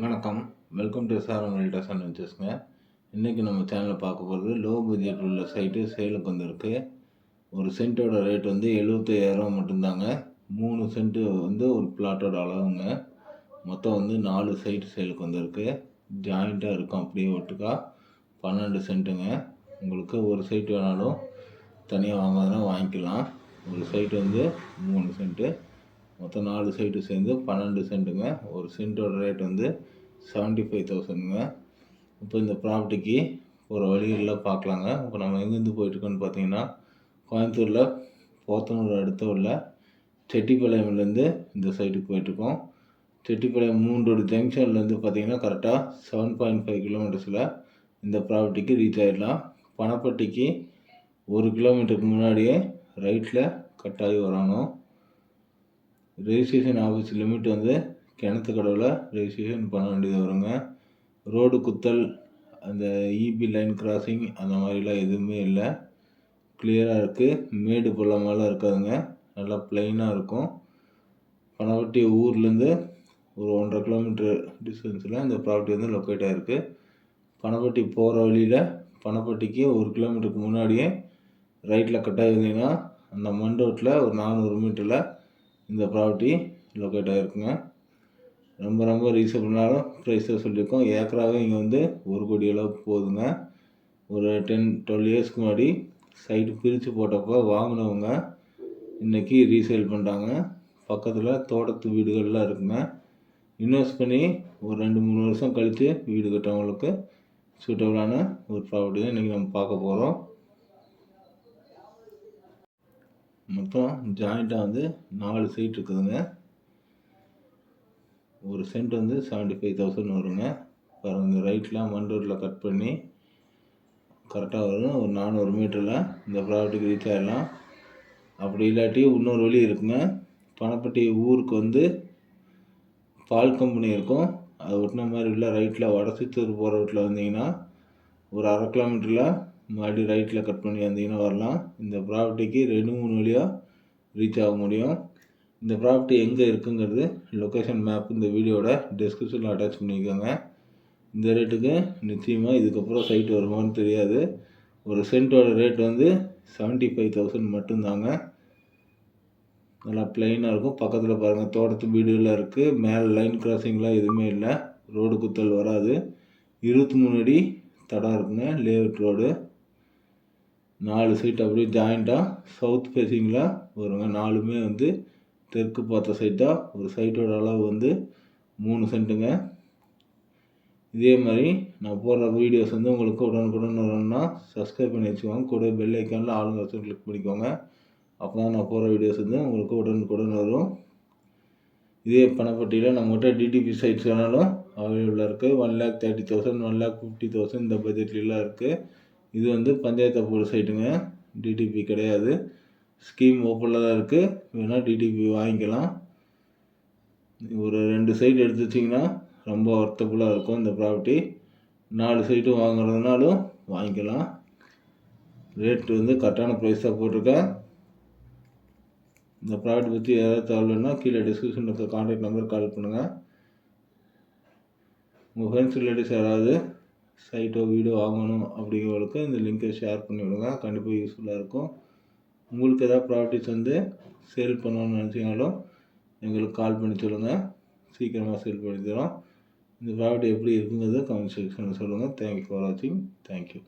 வணக்கம். Welcome to sir realtors and வெஞ்சர்ஸ்ங்க இன்றைக்கி நம்ம சேனலில் பார்க்க போகிறது லோ பட்ஜெட் உள்ள சைட்டு சேலுக்கு வந்திருக்கு. ஒரு சென்ட்டோட ரேட் வந்து எழுபத்தையாயிரம் மட்டும்தாங்க. மூணு சென்ட்டு வந்து ஒரு பிளாட்டோட அளவுங்க. மொத்தம் வந்து நாலு சைட்டு சேலுக்கு வந்திருக்கு. ஜாயிண்ட்டாக இருக்கும் அப்படியே ஒட்டுக்கா. பன்னெண்டு சென்ட்டுங்க உங்களுக்கு ஒரு சைட்டு வேணாலும் தனியாக வாங்காதனா வாங்கிக்கலாம். ஒரு சைட்டு வந்து மூணு சென்ட்டு மொத்தம் நாலு சைட்டு சேர்ந்து பன்னெண்டு சென்ட்டுங்க ஒரு சென்ட்டோட ரேட் வந்து செவன்ட்டி ஃபைவ் தௌசண்ட்ங்க இப்போ இந்த ப்ராப்பர்ட்டிக்கு ஒரு வழிகளில் பார்க்கலாங்க. இப்போ நம்ம எங்கேருந்து போயிட்டுருக்கோன்னு பார்த்தீங்கன்னா கோயம்புத்தூரில் போத்தனூர் அடுத்த உள்ள செட்டிப்பாளையம்லேருந்து இந்த சைட்டுக்கு போயிட்டுருக்கோம். செட்டிப்பாளையம் மூன்றோட ஜங்ஷன்லேருந்து பார்த்தீங்கன்னா கரெக்டாக செவன் பாயிண்ட் ஃபைவ் கிலோமீட்டர்ஸில் இந்த ப்ராப்பர்ட்டிக்கு ரீச் ஆகிடலாம் பணப்பட்டிக்கு ஒரு கிலோமீட்டருக்கு முன்னாடியே ரைட்டில் கட்டாகி வரணும் ரெஜிஸ்ட்ரேஷன் ஆஃபீஸ் லிமிட் வந்து கிணத்து கடவில் ரெஜிஸ்ட்ரேஷன் பண்ண வேண்டியது வருங்க. ரோடு குத்தல் அந்த இபி லைன் கிராசிங் அந்த மாதிரிலாம் எதுவுமே இல்லை. கிளியராக இருக்குது மேடு பள்ளமெல்லாம் இருக்காதுங்க. நல்லா ப்ளைனாக இருக்கும். பனவட்டி ஊர்லேருந்து ஒரு ஒன்றரை கிலோமீட்டர் டிஸ்டன்ஸில் இந்த ப்ராப்பர்ட்டி வந்து லொக்கேட் ஆகிருக்கு பனப்பட்டி போகிற வழியில் பனப்பட்டிக்கு ஒரு கிலோமீட்டருக்கு முன்னாடியே ரைட்டில் கட் ஆகிருந்தீங்கன்னா அந்த மண் ஒரு நானூறு மீட்டரில் இந்த ப்ராப்பர்ட்டி லொக்கேட் ஆகிருக்குங்க ரொம்ப ரொம்ப ரீசனபிளான ப்ரைஸாக சொல்லியிருக்கோம். ஏக்கராகவே இங்கே வந்து ஒரு கோடி அளவுக்கு போகுதுங்க. ஒரு டென் டுவெல் இயர்ஸ்க்கு முன்னாடி சைட்டு பிரித்து போட்டப்போ வாங்கினவங்க இன்றைக்கி ரீசேல் பண்ணுறாங்க பக்கத்தில் தோட்டத்து வீடுகள்லாம் இருக்குங்க. இன்வெஸ்ட் பண்ணி ஒரு ரெண்டு மூணு வருஷம் கழித்து வீடு கட்டுறவங்களுக்கு சூட்டபுளான ஒரு ப்ராப்பர்ட்டி தான் இன்றைக்கி நம்ம பார்க்க போகிறோம் மொத்தம் ஜாயிண்ட்டாக வந்து நாலு சீட் இருக்குதுங்க. ஒரு சென்ட் வந்து செவன்ட்டி ஃபைவ் தௌசண்ட் வருங்க. பாருங்கள் ரைட்லாம் மண் ரோட்டில் கட் பண்ணி கரெக்டாக வரும் ஒரு நானூறு மீட்டரில் இந்த ப்ராப்பர்ட்டிக்கு ரீச் ஆகிடலாம் அப்படி இல்லாட்டி இன்னொரு வழி இருக்குங்க. பணப்பட்டி ஊருக்கு வந்து பால் கம்பெனி இருக்கும். அதை ஒட்டின மாதிரி உள்ள ரைட்டில் வடசித்தூர் போகிற ரோட்டில் வந்தீங்கன்னா ஒரு அரை கிலோமீட்டரில் மறுபடியும் ரைட்டில் கட் பண்ணி வந்தீங்கன்னா வரலாம். இந்த ப்ராப்பர்ட்டிக்கு ரெண்டு மூணு வழியாக ரீச் ஆக முடியும். இந்த ப்ராப்பர்ட்டி எங்கே இருக்குங்கிறது லொக்கேஷன் மேப் இந்த வீடியோட டிஸ்கிரிப்ஷனில் அட்டாச் பண்ணிக்கோங்க. இந்த ரேட்டுக்கு நிச்சயமாக இதுக்கப்புறம் சைட் வருமானு தெரியாது. ஒரு சென்ட்டோட ரேட் வந்து செவன்ட்டி ஃபைவ் தௌசண்ட் மட்டும்தாங்க. நல்லா ப்ளைனாக இருக்கும். பக்கத்தில் பாருங்கள் தோட்டத்து வீடுலாம் இருக்குது மேலே லைன் கிராசிங்லாம் எதுவுமே இல்லை. ரோடு குத்தல் வராது. இருபத்தி மூணு அடி தடம் இருக்குங்க. லேஅவுட் ரோடு நாலு சைட் அப்படியே ஜாயிண்ட்டாக சவுத் ஃபேஸிங்கில் வருங்க. நாலுமே வந்து தெற்கு பார்த்த சைட்டாக ஒரு சைட்டோட அளவு வந்து மூணு சென்ட்டுங்க இதே மாதிரி நான் போடுற வீடியோஸ் வந்து உங்களுக்கு உடனுக்குடன் வரணும்னா சப்ஸ்கிரைப் பண்ணி வச்சுக்கோங்க. கூட பெல் ஐக்கானில் ஆளுங்க வச்சு கிளிக் பண்ணிக்கோங்க. அப்போ தான் நான் போகிற வீடியோஸ் வந்து உங்களுக்கு உடனுக்குடன் வரும். இதே பணப்பட்டியில் நம்மகிட்ட டிடிபி சைட்ஸ் வேணாலும் அவைலபிளாக இருக்குது one lakh thirty thousand one lakh fifty thousand இந்த பட்ஜெட்லாம் இருக்குது இது வந்து பஞ்சாயத்து போர்டு சைட்டுங்க டிடிபி கிடையாது. ஸ்கீம் ஓப்பனில் தான் இருக்குது வேணால் டிடிபி வாங்கிக்கலாம். ஒரு ரெண்டு சைட் எடுத்து வச்சிங்கன்னா ரொம்ப ஒர்த்தபுளாக இருக்கும் இந்த ப்ராப்பர்ட்டி நாலு சைட்டும் வாங்குறதுனாலும் வாங்கிக்கலாம். ரேட் வந்து கரெக்டான ப்ரைஸாக போட்டிருக்கேன். இந்த ப்ராடக்ட் பற்றி ஏதாவது தேவைன்னா கீழே டிஸ்கிரிப்ஷனில் இருக்க கான்டாக்ட் நம்பர் கால் பண்ணுங்கள் உங்கள் ஃப்ரெண்ட்ஸ் ரிலேட்டிவ்ஸ் யாராவது சைட்டோ வீடோ வாங்கணும் அப்படிங்கிறவங்களுக்கு இந்த லிங்க்கை ஷேர் பண்ணி விடுங்க. கண்டிப்பாக யூஸ்ஃபுல்லாக இருக்கும். உங்களுக்கு எதாவது ப்ராப்பர்ட்டிஸ் வந்து சேல் பண்ணணும்னு நினச்சிங்கனாலும் எங்களுக்கு கால் பண்ணி சொல்லுங்கள் சீக்கிரமாக சேல் பண்ணி தரோம். இந்த ப்ராப்பர்ட்டி எப்படி இருக்குங்கிறத கமெண்ட் செக்ஷனில் சொல்லுங்கள் தேங்க்யூ ஃபார் வாட்சிங் தேங்க்யூ